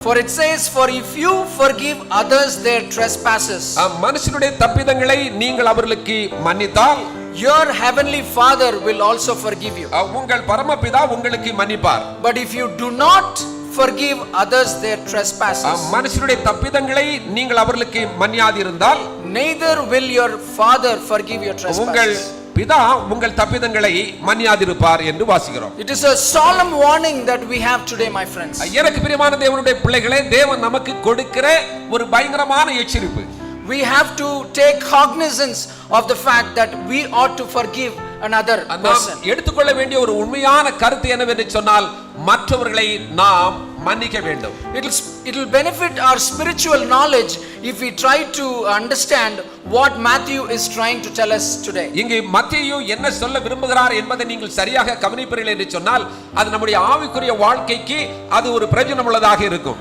For it says, For if you forgive others their trespasses, அஹ், மனுஷனுடைய தப்பிதங்களை நீங்கள் அவர்களுக்கு மன்னித்தால் your heavenly Father will also forgive you. அஹ், உங்கள் பரமபிதா உங்களுக்கு மன்னிப்பார் But if you do not forgive others their ah, trespasses, மனுஷனுடைய தப்பிதங்களை நீங்கள் அவர்களுக்கு மன்னியாதிருந்தால் neither will your Father forgive your உங்கள் trespasses. பிதா உங்கள் தப்பிதங்களை மன்னியாதிருப்பார் என்று வாசிக்கிறோம் It is a solemn warning that we have today, my friends. எனக்கு பிரியமான தேவனுடைய பிள்ளைகளே தேவன் நமக்கு கொடுக்கிற ஒரு பயங்கரமான எச்சரிப்பு We have to take cognizance of the fact that we ought to forgive another person. எடுத்துக்கொள்ள வேண்டிய ஒரு உண்மையான கருத்து என்னவென்று சொன்னால் மற்றவர்களை நாம் மன்னிக்க வேண்டும் It will, it will benefit our spiritual knowledge if we try to understand what Matthew is trying to tell us today. இங்கு மத்தேயு என்ன சொல்ல விரும்புகிறார் என்பதை நீங்கள் சரியாக கவனிப்பீர்கள் என்று சொன்னால் அது நம்முடைய ஆவிக்குரிய வாழ்க்கைக்கு அது ஒரு பிரயோஜனம் உள்ளதாக இருக்கும்